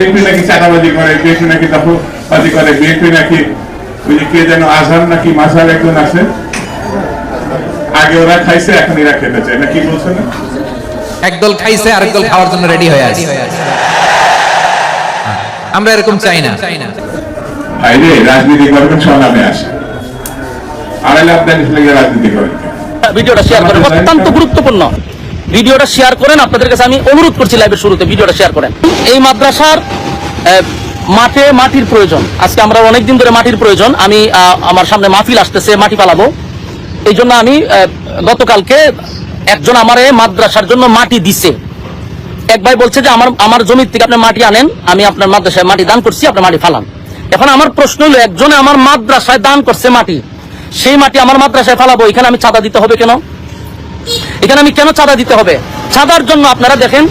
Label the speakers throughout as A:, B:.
A: BNP নাকি চাঁদাবাজি করে বিএনপি নাকি দখলবাজি করে বিএনপি নাকি ওই যে কে যেন আজহার নাকি একজন আছে? আগে ওরা খাইছে এখন এরা খেতে চায়। না কি বলছে না?
B: একদল খাইছে আরেক দল খাওয়ার জন্য রেডি হয়ে আছে। আমরা এরকম চাই না।
A: বাইরে রাজনীতি করবেন স্বনামে আসে। আপনার লেগে রাজনীতি করেন
C: ভিডিওটা শেয়ার করেন অত্যন্ত গুরুত্বপূর্ণ। ভিডিওটা শেয়ার করেন, আপনাদের কাছে আমি অনুরোধ করছি লাইভের শুরুতে ভিডিওটা শেয়ার করেন। এই মাদ্রাসার মাঠে মাটির প্রয়োজন। আজকে আমরা অনেকদিন ধরে মাটির প্রয়োজন। আমি আমার সামনে মাহফিল আসতেছে, মাটি পালাবো। এই জন্য আমি গতকালকে একজন আমারে মাদ্রাসার জন্য মাটি দিছে। এক ভাই বলছে যে, আমার আমার জমির থেকে আপনি মাটি আনেন, আমি আপনার মাদ্রাসায় মাটি দান করছি আপনার মাটি ফালান। এখন আমার প্রশ্ন হলো, একজনে আমার মাদ্রাসায় দান করছে মাটি, সেই মাটি আমার মাদ্রাসায় ফালাবো, এখানে আমি চাঁদা দিতে হবে কেন? এখানে আমি কেন চাঁদা দিতে হবে? চাঁদার জন্য আপনারা দেখেন,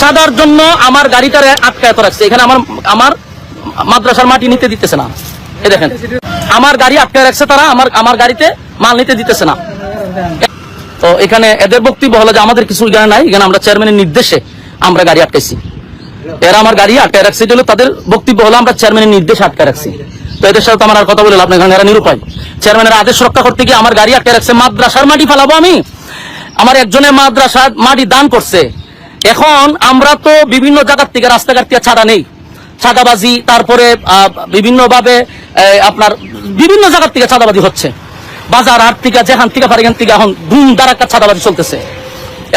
C: চাঁদার জন্য আমার গাড়িটারে আটকায়ত রাখছে। এখানে আমার আমার মাদ্রাসার মাটি নিতে দিতেছে না। এই দেখেন, আমার গাড়ি আটকায় রাখছে তারা, আমার আমার গাড়িতে মাল নিতে দিতেছে না। তো এখানে এদের বক্তব্য হলো যে আমাদের কিছু এখানে নাই, এখানে আমরা চেয়ারম্যানের নির্দেশে আমরা গাড়ি আটকাইছি। এরা আমার গাড়ি আটকায় রাখছে এটা হলো তাদের বক্তব্য হলো আমরা চেয়ারম্যানের নির্দেশে আটকায় রাখছি। তো এদের সাথে তো আমার আর কথা বলে লাভ নেই, কারণ এরা নিরুপায়। চেয়ারম্যানের আদেশ রক্ষা করতে গিয়ে আমার গাড়ি আটকায় রাখছে, মাদ্রাসার মাটি ফেলাবো আমি। আমার একজনের মাদ্রাসা মাটি দান করছে। এখন আমরা তো বিভিন্ন জায়গার থেকে রাস্তাঘাট থেকে ছাড়া নেই। চাঁদাবাজি তারপরে বিভিন্ন ভাবে আপনার বিভিন্ন জায়গার থেকে চাঁদাবাজি হচ্ছে। বাজার হাট থেকে, যেখান থেকে পারে এখান থেকে এখন ধুম দাঁড়াক্কা চাঁদাবাজি চলতেছে।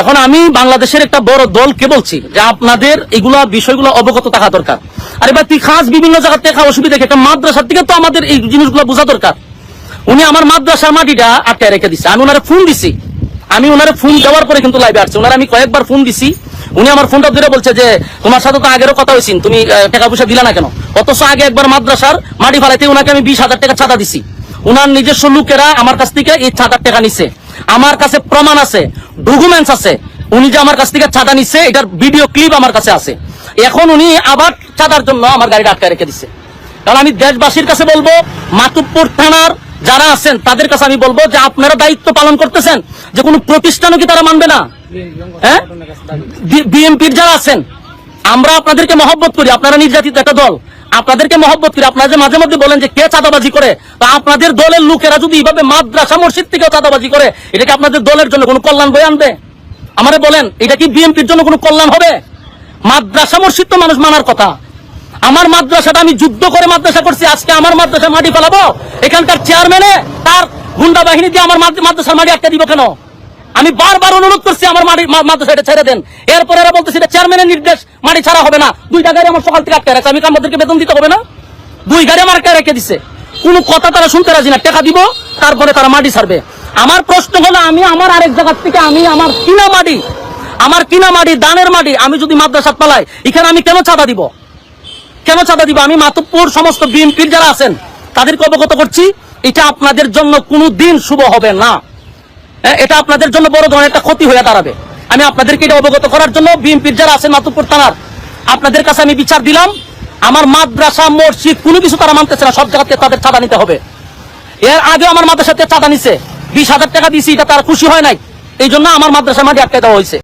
C: এখন আমি বাংলাদেশের একটা বড় দলকে বলছি যে আপনাদের এগুলা বিষয়গুলো অবগত থাকা দরকার। আরে ভাই, তুই খাস বিভিন্ন জায়গা থেকে অসুবিধা? একটা মাদ্রাসার থেকে তো আমাদের এই জিনিসগুলো বোঝা দরকার। উনি আমার মাদ্রাসার মাটিটা আটকায় রেখে দিচ্ছে আমি ওনারে ফোন দিছি। আমি ওনারে ফোন দেওয়ার পরে কিন্তু লাইভে আসছে। ওনার আমি কয়েকবার ফোন দিছি। উনি আমার ফোনটা ধরে বলছে যে, তোমার সাথে তো আগেরও কথা হয়েছিল। তুমি টাকা পয়সা দিলা না কেন? অথচ আগে একবার মাদ্রাসার মাটি ফালাইতে ওনাকে আমি বিশ হাজার টাকা চাঁদা দিছি। উনার নিজস্ব লোকেরা আমার কাছ থেকে এই চাঁদার টাকা নিছে। আমার কাছে প্রমাণ আছে ডকুমেন্টস আছে। উনি যে আমার কাছ থেকে চাঁদা নিচ্ছে এটার ভিডিও ক্লিপ আমার কাছে আছে। এখন উনি আবার চাঁদার জন্য আমার গাড়িটা আটকায় রেখে দিচ্ছে কারণ আমি দেশবাসীর কাছে বলব মাতুব্বর থানার যারা আছেন, তাদের কাছে আমি বলব যে আপনারা দায়িত্ব পালন করতেছেন, যে কোনো প্রতিষ্ঠানও কি তারা মানবে না? হ্যাঁ? বিএনপির যারা আছেন, আমরা আপনাদেরকে মহব্বত করি, আপনারা নির্যাতিত একটা দল, আপনাদেরকে মহব্বত করি, আপনারা যে মাঝে মধ্যে বলেন যে কে চাঁদাবাজি করে, তা আপনাদের দলের লোকেরা যদি এইভাবে মাদ্রাসা মসজিদ থেকেও চাঁদাবাজি করে, এটা কি আপনাদের দলের জন্য কোনো কল্যাণ বয়ে আনবে? আমারে বলেন, এটা কি বিএনপির জন্য কোনো কল্যাণ হবে? মাদ্রাসা মসজিদ তো মানুষ মানার কথা। আমার মাদ্রাসাটা আমি যুদ্ধ করে মাদ্রাসা করছি, আজকে আমার মাদ্রাসা মাটি ফেলাবো? এখানকার চেয়ারম্যানে তার গুন্ডা বাহিনী দিয়ে আমার মাদ্র- মাদ্রাসার মাটি আটকে দিব কেন? আমি বারবার অনুরোধ করছি আমার মাদ্রাসা এটা ছেড়ে দেন। এরপরে এরা বলতেছে এটা চেয়ারম্যানের নির্দেশ, মাটি ছাড়া হবে না। দুইটা গাড়ি আমার সকাল থেকে আটকে রাখছে, আমি আমাদেরকে বেতন দিতে হবে না? দুই গাড়ি আমার আটকে রেখে দিছে। কোনো কথা তারা শুনতে রাজি না। টাকা দিব, তারপরে তারা মাটি ছাড়বে। আমার প্রশ্ন হলো, আমি আমার আরেক জায়গার থেকে, আমি আমার কিনা মাটি, আমার কিনা মাটি, দানের মাটি, আমি যদি মাদ্রাসা পালাই, এখানে আমি কেন চাঁদা দিব? কেন চাঁদা দিব? আমি মাতব্বর সমস্ত বিএনপির যারা আছেন, তাদেরকে অবগত করছি, এটা আপনাদের জন্য কোনো দিন শুভ হবে না। এটা আপনাদের জন্য বড় ধরনের একটা ক্ষতি হয়ে দাঁড়াবে। আমি আপনাদেরকে এটা অবগত করার জন্য বিএনপির যারা আছেন মাতুপুর থানার, আপনাদের কাছে আমি বিচার দিলাম, আমার মাদ্রাসা, মসজিদ, কোনো কিছু তারা মানতেছে না, সব জায়গাতে তাদের চাঁদা নিতে হবে। এর আগে আমার মাদ্রাসাতে চাঁদা নিছে, বিশ হাজার টাকা দিয়েছি, এটা তারা খুশি হয় নাই, এই জন্য আমার মাদ্রাসা মাটি আটকে দেওয়া হয়েছে।